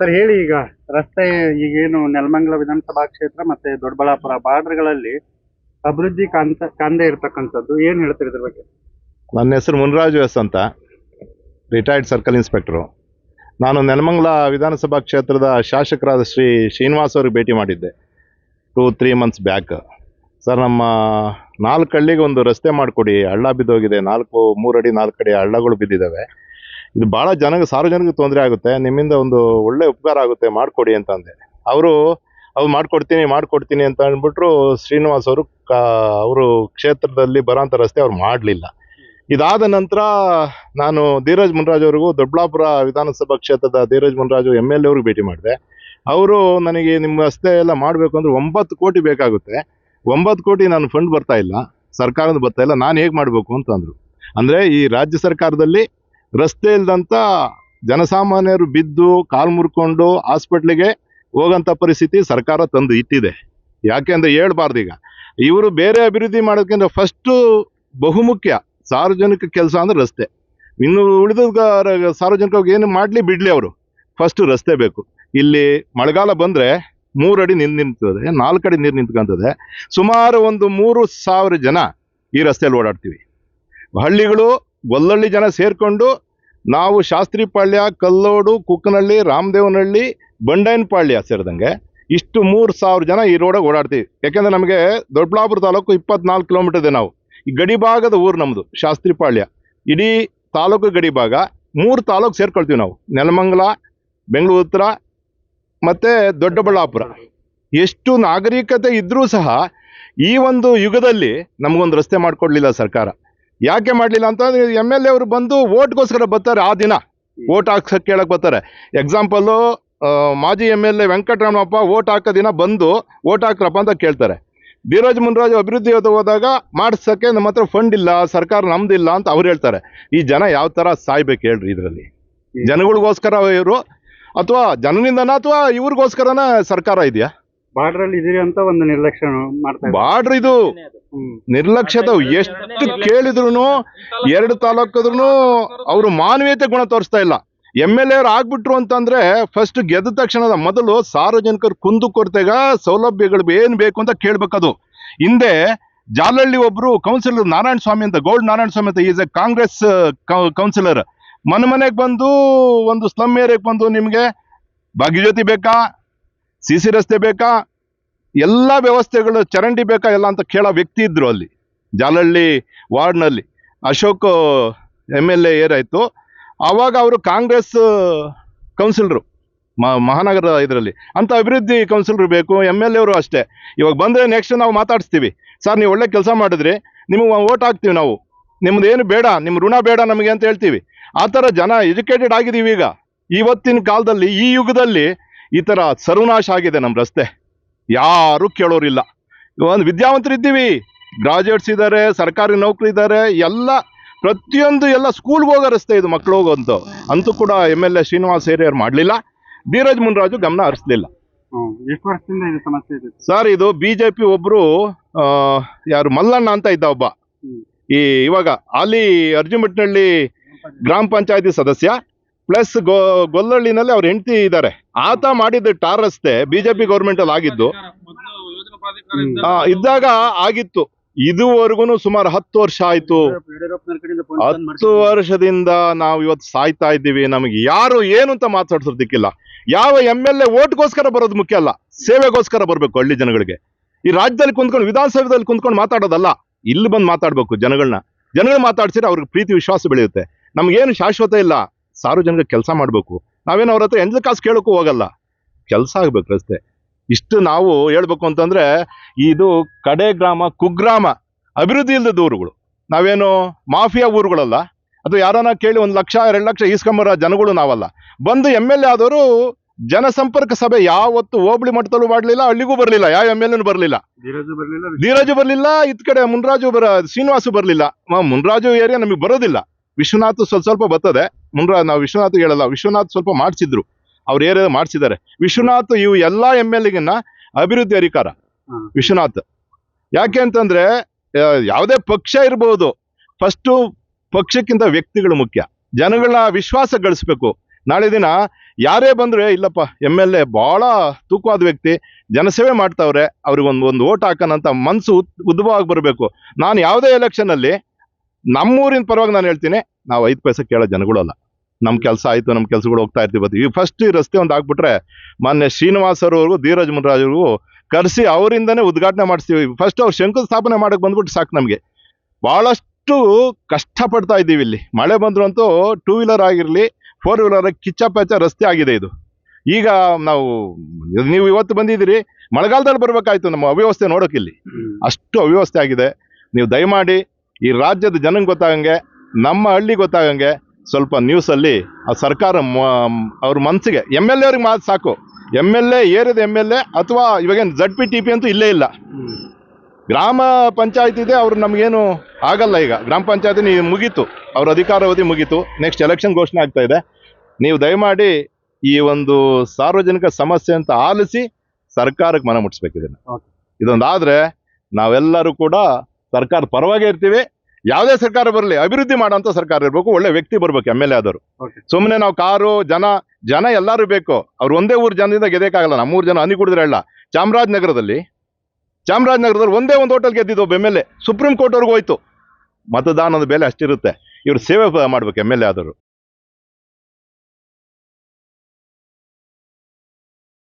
Sir, ಹೇಳಿ ಈಗ ರಸ್ತೆ ಈಗೇನು ನೆಲಮಂಗಲ ವಿಧಾನಸಭಾ ಕ್ಷೇತ್ರ ಮತ್ತೆ ದೊಡ್ಡಬಳ್ಳಾಪುರ ಬಾರ್ಡರ್ಗಳಲ್ಲಿ ಅಭಿವೃದ್ಧಿ ಕಾಂತ, ಕಾಂದೆ ಇರ್ತಕ್ಕಂಥದ್ದು. ಏನು ಹೇಳ್ತೀರಿ ಇದ್ರ ಬಗ್ಗೆ? ನನ್ನ ಹೆಸರು ಮುನ್ರಾಜು ಎಸ್ ಅಂತ ರಿಟೈರ್ಡ್ ಸರ್ಕಲ್ ಇನ್ಸ್ಪೆಕ್ಟ್ರು ನಾನು ನೆಲಮಂಗಲ ವಿಧಾನಸಭಾ ಕ್ಷೇತ್ರದ ಶಾಸಕರಾದ ಶ್ರೀ ಶ್ರೀನಿವಾಸ್ ಅವ್ರಿಗೆ ಭೇಟಿ ಮಾಡಿದ್ದೆ two three months back sir, ನಮ್ಮ ನಾಲ್ಕು ಹಳ್ಳಿಗೆ ಒಂದು ರಸ್ತೆ ಮಾಡಿಕೊಡಿ, ಹಳ್ಳ ಬಿದ್ದೋಗಿದೆ. ನಾಲ್ಕು, ಮೂರಡಿ ನಾಲ್ಕು ಅಡಿ ಹಳ್ಳಗಳು ಬಿದ್ದಿದ್ದಾವೆ. ಇದು ಭಾಳ ಜನಕ್ಕೆ ಸಾರ್ವಜನಿಕ ತೊಂದರೆ ಆಗುತ್ತೆ. ನಿಮ್ಮಿಂದ ಒಂದು ಒಳ್ಳೆ ಉಪಕಾರ ಆಗುತ್ತೆ, ಮಾಡಿಕೊಡಿ ಅಂತ ಅಂದೆ. ಅವರು ಅವ್ರು ಮಾಡ್ಕೊಡ್ತೀನಿ ಮಾಡ್ಕೊಡ್ತೀನಿ ಅಂತ ಅಂದ್ಬಿಟ್ರು ಶ್ರೀನಿವಾಸ್ ಅವರು ಅವರು ಕ್ಷೇತ್ರದಲ್ಲಿ ಬರೋಂಥ ರಸ್ತೆ ಅವ್ರು ಮಾಡಲಿಲ್ಲ. ಇದಾದ ನಂತರ ನಾನು ಧೀರಜ್ ಮುನ್ರಾಜ್ ಅವ್ರಿಗೂ ದೊಡ್ಡಬಳ್ಳಾಪುರ ವಿಧಾನಸಭಾ ಕ್ಷೇತ್ರದ Dheeraj Munraju M L A ಅವ್ರಿಗೆ ಭೇಟಿ ಮಾಡಿದೆ. ಅವರು ನನಗೆ ನಿಮ್ಮ ರಸ್ತೆ ಎಲ್ಲ ಮಾಡಬೇಕು ಅಂದ್ರೆ ಒಂಬತ್ತು ಕೋಟಿ ಬೇಕಾಗುತ್ತೆ. ಒಂಬತ್ತು ಕೋಟಿ ನಾನು ಫಂಡ್ ಬರ್ತಾ ಇಲ್ಲ. ಸರ್ಕಾರದ ಬರ್ತಾ ಇಲ್ಲ. ನಾನು ಹೇಗೆ ಮಾಡಬೇಕು ಅಂತ ಅಂದರು. ಅಂದರೆ ಈ ರಾಜ್ಯ ಸರ್ಕಾರದಲ್ಲಿ ರಸ್ತೆ ಇಲ್ದಂಥ ಜನಸಾಮಾನ್ಯರು ಬಿದ್ದು ಕಾಲು ಮುರ್ಕೊಂಡು ಹಾಸ್ಪಿಟ್ಲಿಗೆ ಹೋಗೋಂಥ ಪರಿಸ್ಥಿತಿ ಸರ್ಕಾರ ತಂದು ಇಟ್ಟಿದೆ. ಯಾಕೆ ಅಂದರೆ ಹೇಳ್ಬಾರ್ದು ಈಗ. ಇವರು ಬೇರೆ ಅಭಿವೃದ್ಧಿ ಮಾಡೋದಕ್ಕಿಂತ ಫಸ್ಟು ಬಹುಮುಖ್ಯ ಸಾರ್ವಜನಿಕ ಕೆಲಸ ಅಂದ್ರೆ ರಸ್ತೆ. ಇನ್ನು ಉಳಿದ ಸಾರ್ವಜನಿಕವಾಗಿ ಏನು ಮಾಡಲಿ ಬಿಡಲಿ ಅವರು. ಫಸ್ಟ್ ರಸ್ತೆ ಬೇಕು. ಇಲ್ಲಿ ಮಳೆಗಾಲ ಬಂದರೆ ಮೂರು ಅಡಿ ನೀರು ನಿಂತದೆ, ನಾಲ್ಕು ಅಡಿ ನೀರು ನಿಂತ್ಕೊಂತದೆ. ಸುಮಾರು ಒಂದು ಮೂರು ಸಾವಿರ ಜನ ಈ ರಸ್ತೆಯಲ್ಲಿ ಓಡಾಡ್ತೀವಿ. ಹಳ್ಳಿಗಳು ಗೊಲ್ಲಳ್ಳಿ ಜನ ಸೇರಿಕೊಂಡು ನಾವು ಶಾಸ್ತ್ರಿಪಾಳ್ಯ ಕಲ್ಲೋಡು, ಕುಕ್ಕನಹಳ್ಳಿ, ರಾಮದೇವನಹಳ್ಳಿ ಬಂಡಾಯನಪಾಳ್ಯ ಸೇರಿದಂಗೆ ಇಷ್ಟು ಮೂರು ಸಾವಿರ ಜನ ಈ ರೋಡಾಗ ಓಡಾಡ್ತೀವಿ. ಯಾಕೆಂದ್ರೆ ನಮಗೆ ದೊಡ್ಡಬಳ್ಳಾಪುರ ತಾಲೂಕು ಇಪ್ಪತ್ನಾಲ್ಕು ಕಿಲೋಮೀಟರ್ ಇದೆ ನಾವು. ಈ ಗಡಿ ಭಾಗದ ಊರು ನಮ್ಮದು ಶಾಸ್ತ್ರಿಪಾಳ್ಯ ಇಡೀ ತಾಲೂಕು ಗಡಿಭಾಗ ಮೂರು ತಾಲೂಕು ಸೇರ್ಕೊಳ್ತೀವಿ ನಾವು. ನೆಲಮಂಗಲ, ಬೆಂಗಳೂರು ಉತ್ತರ ಮತ್ತು ದೊಡ್ಡಬಳ್ಳಾಪುರ. ಎಷ್ಟು ನಾಗರಿಕತೆ ಇದ್ದರೂ ಸಹ ಈ ಒಂದು ಯುಗದಲ್ಲಿ ನಮಗೊಂದು ರಸ್ತೆ ಮಾಡಿಕೊಡ್ಲಿಲ್ಲ ಸರ್ಕಾರ. ಯಾಕೆ ಮಾಡಲಿಲ್ಲ ಅಂತ ಎಂ ಎಲ್ ಎ ಅವರು ಬಂದು ಓಟ್ಗೋಸ್ಕರ ಬರ್ತಾರೆ ಆ ದಿನ. ಓಟ್ ಹಾಕ್ಸಕ್ಕೆ ಕೇಳಕ್ಕೆ ಬರ್ತಾರೆ. ಎಕ್ಸಾಂಪಲ್ಲು ಮಾಜಿ M L A Venkataramanappa vote ಹಾಕೋ ದಿನ ಬಂದು ಓಟ್ ಹಾಕ್ರಪ್ಪ ಅಂತ ಕೇಳ್ತಾರೆ. ಧೀರಜ್ ಮುನ್ರಾಜ್ ಅಭಿವೃದ್ಧಿ ಹೋದ ಹೋದಾಗ ಮಾಡಿಸೋಕ್ಕೆ ನಮ್ಮ ಹತ್ರ ಫಂಡ್ ಇಲ್ಲ ಸರ್ಕಾರ ನಮ್ದಿಲ್ಲ ಅಂತ ಅವ್ರು ಹೇಳ್ತಾರೆ. ಈ ಜನ ಯಾವ ಥರ ಸಾಯ್ಬೇಕು ಹೇಳ್ರಿ ಇದರಲ್ಲಿ. ಜನಗಳಿಗೋಸ್ಕರ ಇವರು ಅಥವಾ ಜನರಿಂದನ ಅಥವಾ ಇವ್ರಿಗೋಸ್ಕರನ ಸರ್ಕಾರ ಇದೆಯಾ? ಬಾರ್ಡರ್ ಅಲ್ಲಿ ಇದೀರಿ ಅಂತ ಒಂದು ನಿರ್ಲಕ್ಷ್ಯ ಮಾಡ್ತಾ ಇದ್ದಾರೆ. ಬಾರ್ಡ್ರ್ ಇದು. ನಿರ್ಲಕ್ಷ್ಯದ ಎಷ್ಟು ಕೇಳಿದ್ರು ಎರಡು ತಾಲೂಕದ್ರು ಅವರು ಮಾನವೀಯತೆ ಗುಣ ತೋರಿಸ್ತಾ ಇಲ್ಲ. ಎಂ ಎಲ್ ಎ ಆಗ್ಬಿಟ್ರು ಅಂತಂದ್ರೆ ಫಸ್ಟ್ ಗೆದ್ದ ತಕ್ಷಣದ ಮೊದಲು ಸಾರ್ವಜನಿಕರು ಕುಂದು ಕೊರತೆಗ ಸೌಲಭ್ಯಗಳು ಏನ್ ಬೇಕು ಅಂತ ಕೇಳ್ಬೇಕದು. ಹಿಂದೆ ಜಾಲಹಳ್ಳಿ ಒಬ್ರು ಕೌನ್ಸಿಲರ್ ನಾರಾಯಣ ಸ್ವಾಮಿ ಅಂತ ಗೋಲ್ಡ್ ನಾರಾಯಣ ಸ್ವಾಮಿ ಅಂತ ಈಸ್ ಎ ಕಾಂಗ್ರೆಸ್ ಕೌನ್ಸಿಲರ್ ಮನೆ ಮನೆಗೆ ಬಂದು ಒಂದು ಸ್ಲಮ್ ಏರಿಯಾಗೆ ಬಂದು ನಿಮಗೆ ಭಾಗ್ಯಜ್ಯೋತಿ ಬೇಕಾ? ಸಿ ಸಿ ರಸ್ತೆ ಬೇಕಾ? ಎಲ್ಲ ವ್ಯವಸ್ಥೆಗಳು ಚರಂಡಿ ಬೇಕಾ ಎಲ್ಲ ಅಂತ ಕೇಳೋ ವ್ಯಕ್ತಿ ಇದ್ದರು ಅಲ್ಲಿ, ಜಾಲಹಳ್ಳಿ ವಾರ್ಡ್ನಲ್ಲಿ. ಅಶೋಕ್, ಎಂ ಎಲ್ ಎ ಏರಾಯ್ತು. ಆವಾಗ ಅವರು ಕಾಂಗ್ರೆಸ್, ಕೌನ್ಸಿಲರು ಮಹಾನಗರ ಇದರಲ್ಲಿ. ಅಂತ ಅಭಿವೃದ್ಧಿ ಕೌನ್ಸಿಲರ್ ಬೇಕು, ಎಂ ಎಲ್ ಎವರು ಅಷ್ಟೇ. ಇವಾಗ ಬಂದರೆ ನೆಕ್ಸ್ಟ್ ನಾವು ಮಾತಾಡಿಸ್ತೀವಿ. ಸರ್, ನೀವು ಒಳ್ಳೆ ಕೆಲಸ ಮಾಡಿದ್ರಿ, ನಿಮಗೆ ಓಟ್ ಹಾಕ್ತೀವಿ ನಾವು. ನಿಮ್ದು ಏನು ಬೇಡ ನಿಮ್ಮ ಋಣ ಬೇಡ ನಮಗೆ ಅಂತ ಹೇಳ್ತೀವಿ. ಆ ಥರ ಜನ ಎಜುಕೇಟೆಡ್ ಆಗಿದ್ದೀವಿ ಈಗ. ಇವತ್ತಿನ ಕಾಲದಲ್ಲಿ, ಈ ಯುಗದಲ್ಲಿ ಈ ಥರ ಸರ್ವನಾಶ ಆಗಿದೆ ನಮ್ಮ ರಸ್ತೆ. ಯಾರು ಕೇಳೋರಿಲ್ಲ. ಒಂದು ವಿದ್ಯಾವಂತರು ಇದ್ದೀವಿ ಗ್ರಾಜುಯೇಟ್ಸ್ ಇದ್ದಾರೆ ಸರ್ಕಾರಿ ನೌಕರಿ ಇದ್ದಾರೆ ಎಲ್ಲ ಪ್ರತಿಯೊಂದು ಎಲ್ಲ ಸ್ಕೂಲ್ಗೆ ಹೋಗೋ ರಸ್ತೆ ಇದು ಹೋಗೋಂತ ಅಂತೂ ಕೂಡ ಎಂ ಎಲ್ ಎ ಶ್ರೀನಿವಾಸ್ ಹೇರಿಯರ್ ಮಾಡಲಿಲ್ಲ. ಧೀರಜ್ ಮುನ್ರಾಜು ಗಮನ ಹರಿಸ್ಲಿಲ್ಲ. ಎಷ್ಟು ವರ್ಷದಿಂದ ಇದು ಸಮಸ್ಯೆ ಇದೆ? ಸರ್ ಇದು ಬಿ ಜೆ ಪಿ ಒಬ್ಬರು ಯಾರು ಮಲ್ಲಣ್ಣ ಅಂತ ಇದ್ದ ಒಬ್ಬ. ಈ ಇವಾಗ ಅಲ್ಲಿ ಅರ್ಜುಮಟ್ನಳ್ಳಿ ಗ್ರಾಮ ಪಂಚಾಯತಿ ಸದಸ್ಯ. ಪ್ಲಸ್ ಗೊ, ಗೊಲ್ಲಳ್ಳಿನಲ್ಲಿ ಅವ್ರ ಹೆಂಡತಿ ಇದ್ದಾರೆ ಆತ ಮಾಡಿದ ಟಾರ್ ರಸ್ತೆ ಬಿಜೆಪಿ ಗೌರ್ಮೆಂಟ್ ಅಲ್ಲಿ ಆಗಿದ್ದು. ಇದ್ದಾಗ ಆಗಿತ್ತು. ಇದುವರೆಗೂ ಸುಮಾರು ಹತ್ತು ವರ್ಷ ಆಯ್ತು. ಹತ್ತು ವರ್ಷದಿಂದ ನಾವು ಇವತ್ತು ಸಾಯ್ತಾ ಇದ್ದೀವಿ. ನಮಗೆ ಯಾರು ಏನು ಅಂತ ಮಾತಾಡ್ಸೋದಿಕ್ಕಿಲ್ಲ. ಯಾವ ಎಂ ಎಲ್ ಎ ಓಟ್ಗೋಸ್ಕರ ಬರೋದು ಮುಖ್ಯ ಅಲ್ಲ. ಸೇವೆಗೋಸ್ಕರ ಬರಬೇಕು ಹಳ್ಳಿ ಜನಗಳಿಗೆ. ಈ ರಾಜ್ಯದಲ್ಲಿ ಕುಂತ್ಕೊಂಡು, ವಿಧಾನಸೌಧದಲ್ಲಿ ಕುಂತ್ಕೊಂಡು ಮಾತಾಡೋದಲ್ಲ. ಇಲ್ಲಿ ಬಂದು ಮಾತಾಡ್ಬೇಕು ಜನಗಳನ್ನ ಜನಗಳು ಮಾತಾಡ್ಸಿದ್ರೆ ಅವ್ರಿಗೆ ಪ್ರೀತಿ, ವಿಶ್ವಾಸ ಬೆಳೆಯುತ್ತೆ. ನಮ್ಗೇನು ಶಾಶ್ವತ ಇಲ್ಲ. ಸಾರ್ವಜನಿಕ ಕೆಲಸ ಮಾಡಬೇಕು. ನಾವೇನು ಅವ್ರ ಹತ್ರ ಎಂಜಲ್ ಕಾಸು ಕೇಳೋಕ್ಕೂ ಹೋಗಲ್ಲ. ಕೆಲಸ ಆಗ್ಬೇಕು ರಸ್ತೆ ಇಷ್ಟು ನಾವು ಹೇಳ್ಬೇಕು ಅಂತಂದ್ರೆ ಇದು ಕಡೆ ಗ್ರಾಮ ಕುಗ್ರಾಮ ಅಭಿವೃದ್ಧಿ ಇಲ್ಲದ ಊರುಗಳು. ನಾವೇನು ಮಾಫಿಯಾ ಊರುಗಳಲ್ಲ. ಅಥವಾ ಯಾರನ್ನ ಕೇಳಿ ಒಂದು ಲಕ್ಷ ಎರಡು ಲಕ್ಷ ಈಸ್ಕೊಂಬರೋ ಜನಗಳು ನಾವಲ್ಲ. ಬಂದು ಎಂ ಎಲ್ ಎ ಆದವರು ಜನಸಂಪರ್ಕ ಸಭೆ ಯಾವತ್ತು ಹೋಬಳಿ ಮಟ್ಟದಲ್ಲೂ ಮಾಡಲಿಲ್ಲ ಹಳ್ಳಿಗೂ ಬರಲಿಲ್ಲ. ಯಾವ ಎಂ ಎಲ್ ಎನು ಬರ್ಲಿಲ್ಲ. ಧೀರಜು ಬರಲಿಲ್ಲ ಇತ್ ಕಡೆ ಮುನ್ರಾಜು ಬರ ಶ್ರೀನಿವಾಸು ಬರಲಿಲ್ಲ. ಮುನ್ರಾಜು ಏರಿಯಾ ನಮಗೆ ಬರೋದಿಲ್ಲ. ವಿಶ್ವನಾಥ್ ಸ್ವಲ್ಪ ಸ್ವಲ್ಪ ಬರ್ತದೆ. ಮುನ್ರಾ ನಾವು ವಿಶ್ವನಾಥ್ ಹೇಳಲ್ಲ ವಿಶ್ವನಾಥ್ ಸ್ವಲ್ಪ ಮಾಡಿಸಿದ್ರು. ಅವ್ರು ಏರಿಯಾ ಮಾಡಿಸಿದ್ದಾರೆ? ವಿಶ್ವನಾಥ್ ಇವು ಎಲ್ಲ ಎಂ ಎಲ್ ಎಗಿನ ಅಭಿವೃದ್ಧಿ ಅಧಿಕಾರ. ವಿಶ್ವನಾಥ್. ಯಾಕೆ ಅಂತಂದ್ರೆ ಯಾವುದೇ ಪಕ್ಷ ಇರ್ಬೋದು ಫಸ್ಟು ಪಕ್ಷಕ್ಕಿಂತ ವ್ಯಕ್ತಿಗಳು ಮುಖ್ಯ. ಜನಗಳನ್ನ ವಿಶ್ವಾಸ ಗಳಿಸ್ಬೇಕು. ನಾಳೆ ದಿನ ಯಾರೇ ಬಂದ್ರೆ ಇಲ್ಲಪ್ಪ ಎಂ ಎಲ್ ಎ ಬಹಳ ತೂಕವಾದ ವ್ಯಕ್ತಿ ಜನಸೇವೆ ಮಾಡ್ತಾವ್ರೆ ಅವ್ರಿಗೊಂದು ಒಂದು ಓಟ್ ಹಾಕೋಣಂತ ಮನಸ್ಸು ಉದ್ಭವ ಬರಬೇಕು. ನಾನು ಯಾವುದೇ ಎಲೆಕ್ಷನ್ ಅಲ್ಲಿ ನಮ್ಮೂರಿನ ಪರವಾಗಿ ನಾನು ಹೇಳ್ತೀನಿ ನಾವು ಐದು ಪೈಸೆ ಕೇಳೋ ಜನಗಳಲ್ಲ. ನಮ್ಮ ಕೆಲಸ ಆಯ್ತು ನಮ್ಮ ಕೆಲಸಗಳು ಹೋಗ್ತಾ ಇರ್ತೀವಿ ಬರ್ತೀವಿ. ಈ ಫಸ್ಟ್ ಈ ರಸ್ತೆ ಒಂದು ಹಾಕ್ಬಿಟ್ರೆ ಮೊನ್ನೆ ಶ್ರೀನಿವಾಸ್ ಅವ್ರಿಗೂ ಧೀರಜ್ ಮುನರಾಜ್ರಿಗೂ ಕರೆಸಿ ಅವರಿಂದನೇ ಉದ್ಘಾಟನೆ ಮಾಡಿಸ್ತೀವಿ. ಫಸ್ಟ್ ಅವ್ರು ಶಂಕುಸ್ಥಾಪನೆ ಮಾಡಕ್ ಬಂದ್ಬಿಟ್ಟು ಸಾಕು ನಮಗೆ. ಬಹಳಷ್ಟು ಕಷ್ಟಪಡ್ತಾ ಇದ್ದೀವಿ ಇಲ್ಲಿ. ಮಳೆ ಬಂದ್ರು ಅಂತೂ ಟೂ ವೀಲರ್ ಆಗಿರಲಿ ಫೋರ್ ವೀಲರ್ ಕಿಚ್ಚ ಪಚ್ಚ ರಸ್ತೆ ಆಗಿದೆ ಇದು. ಈಗ ನಾವು ನೀವು ಇವತ್ತು ಬಂದಿದ್ದೀರಿ ಮಳೆಗಾಲದಲ್ಲಿ ಬರಬೇಕಾಯ್ತು ನಮ್ಮ ಅವ್ಯವಸ್ಥೆ ಇಲ್ಲಿ. ಅಷ್ಟು ಅವ್ಯವಸ್ಥೆ ಆಗಿದೆ. ನೀವು ದಯಮಾಡಿ ಈ ರಾಜ್ಯದ ಜನಂಗೆ ಗೊತ್ತಾಗಂಗೆ ನಮ್ಮ ಹಳ್ಳಿ ಗೊತ್ತಾಗಂಗೆ ಸ್ವಲ್ಪ ನ್ಯೂಸಲ್ಲಿ ಆ ಸರ್ಕಾರ ಮ- ಅವ್ರ ಮನಸ್ಸಿಗೆ ಎಂ ಎಲ್ ಎವ್ರಿಗೆ ಮಾತು ಸಾಕು. ಎಂ ಎಲ್ ಎ ಏರಿದ ಎಂ ಎಲ್ ಎ ಅಥವಾ ಇವಾಗೇನು ಜಡ್ ಪಿ ಟಿ ಪಿ ಅಂತೂ ಇಲ್ಲೇ ಇಲ್ಲ. ಗ್ರಾಮ ಪಂಚಾಯತ್ ಇದೆ ಅವ್ರು ನಮಗೇನು ಆಗಲ್ಲ ಈಗ. ಗ್ರಾಮ ಪಂಚಾಯತಿ ನೀವು ಮುಗೀತು. ಅವ್ರ ಅಧಿಕಾರಾವಧಿ ಮುಗೀತು. ನೆಕ್ಸ್ಟ್ ಎಲೆಕ್ಷನ್ ಘೋಷಣೆ ಆಗ್ತಾ ಇದೆ. ನೀವು ದಯಮಾಡಿ ಈ ಒಂದು ಸಾರ್ವಜನಿಕ ಸಮಸ್ಯೆ ಅಂತ ಆಲಿಸಿ ಸರ್ಕಾರಕ್ಕೆ ಮನ ಮುಟ್ಟಿಸ್ಬೇಕು. ಇದೊಂದಾದ್ರೆ ನಾವೆಲ್ಲರೂ ಕೂಡ ಸರ್ಕಾರ ಪರವಾಗಿ ಇರ್ತೀವಿ. ಯಾವುದೇ ಸರ್ಕಾರ ಬರಲಿ ಅಭಿವೃದ್ಧಿ ಮಾಡೋಂಥ ಸರ್ಕಾರ ಇರಬೇಕು ಒಳ್ಳೆ ವ್ಯಕ್ತಿ ಬರ್ಬೇಕು ಎಂ ಎಲ್ ಎ ಆದವರು. Okay. ಸುಮ್ಮನೆ ನಾವು ಕಾರು ಜನ ಜನ ಎಲ್ಲರೂ ಬೇಕು. ಅವ್ರು ಒಂದೇ ಊರು ಜನದಿಂದ ಗೆದ್ದಕ್ಕಾಗಲ್ಲ ನಮ್ಮೂರು ಜನ ಹನಿ ಕುಡಿದ್ರೆ ಹೇಳ ಚಾಮರಾಜನಗರದಲ್ಲಿ ಚಾಮರಾಜನಗರದಲ್ಲಿ ಒಂದೇ ಒಂದು ಹೋಟೆಲ್ ಗೆದ್ದಿದ್ದು ಒಬ್ಬ ಎಂ ಎಲ್ ಎ. ಸುಪ್ರೀಂ ಕೋರ್ಟ್ವರೆಗೂ ಹೋಯ್ತು. ಮತದಾನದ ಬೆಲೆ ಅಷ್ಟಿರುತ್ತೆ. ಇವರು ಸೇವೆ ಮಾಡ್ಬೇಕು ಎಂ ಎಲ್ ಎ ಆದವರು.